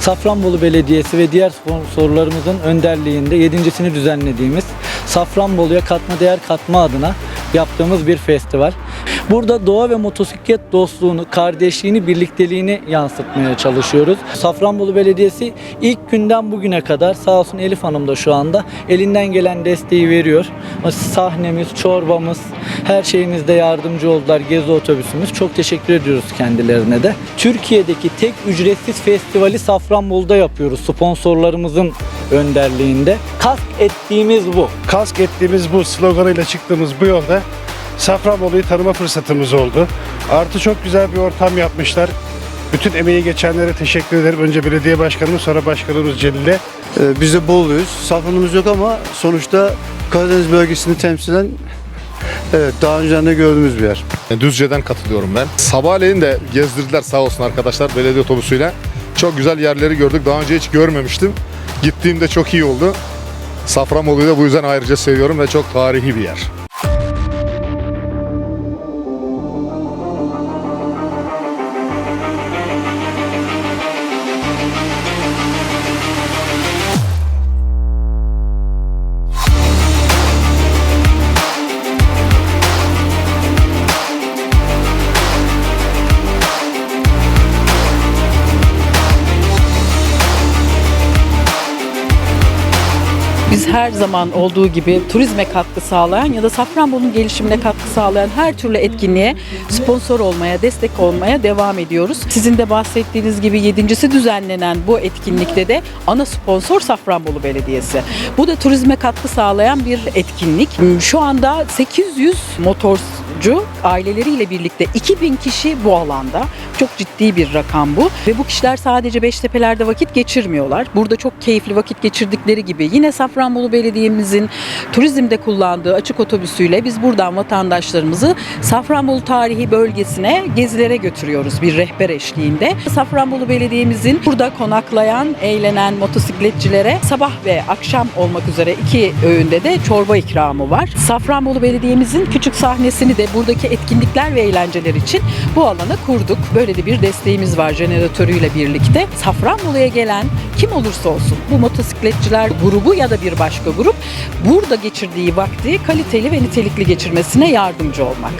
Safranbolu Belediyesi ve diğer sponsorlarımızın önderliğinde yedincisini düzenlediğimiz Safranbolu'ya katma değer katma adına yaptığımız bir festival. Burada doğa ve motosiklet dostluğunu, kardeşliğini, birlikteliğini yansıtmaya çalışıyoruz. Safranbolu Belediyesi ilk günden bugüne kadar sağ olsun Elif Hanım da şu anda elinden gelen desteği veriyor. Sahnemiz, çorbamız, her şeyimizde yardımcı oldular. Gezi otobüsümüz. Çok teşekkür ediyoruz kendilerine de. Türkiye'deki tek ücretsiz festivali Safranbolu'da yapıyoruz. Sponsorlarımızın önderliğinde. Kask ettiğimiz bu. Kask ettiğimiz bu sloganıyla çıktığımız bu yolda Safranbolu'yu tanıma fırsatımız oldu. Artı çok güzel bir ortam yapmışlar. Bütün emeği geçenlere teşekkür ederim. Önce belediye başkanımız sonra başkanımız Celil'e. Ee, Biz de Bolu'yuz. Safranımız yok ama sonuçta Karadeniz bölgesini temsilen evet, daha önceden de gördüğümüz bir yer. Düzce'den katılıyorum ben. Sabahleyin de gezdirdiler sağ olsun arkadaşlar belediye otobüsüyle. Çok güzel yerleri gördük. Daha önce hiç görmemiştim. Gittiğimde çok iyi oldu. Safranbolu'yu da bu yüzden ayrıca seviyorum ve çok tarihi bir yer. Biz her zaman olduğu gibi turizme katkı sağlayan ya da Safranbolu'nun gelişimine katkı sağlayan her türlü etkinliğe sponsor olmaya, destek olmaya devam ediyoruz. Sizin de bahsettiğiniz gibi yedincisi düzenlenen bu etkinlikte de ana sponsor Safranbolu Belediyesi. Bu da turizme katkı sağlayan bir etkinlik. Şu anda 800 motorcu aileleriyle birlikte 2000 kişi bu alanda. Çok ciddi bir rakam bu. Ve bu kişiler sadece Beştepe'lerde vakit geçirmiyorlar. Burada çok keyifli vakit geçirdikleri gibi yine Safranbolu Belediye'mizin turizmde kullandığı açık otobüsüyle biz buradan vatandaşlarımızı Safranbolu tarihi bölgesine gezilere götürüyoruz bir rehber eşliğinde. Safranbolu Belediye'mizin burada konaklayan, eğlenen motosikletçilere sabah ve akşam olmak üzere iki öğünde de çorba ikramı var. Safranbolu Belediye'mizin küçük sahnesini de buradaki etkinlikler ve eğlenceler için bu alana kurduk. Böyle de bir desteğimiz var jeneratörüyle birlikte. Safranbolu'ya gelen kim olursa olsun bu motosikletçiler grubu ya da bir başka grup burada geçirdiği vakti kaliteli ve nitelikli geçirmesine yardımcı olmak.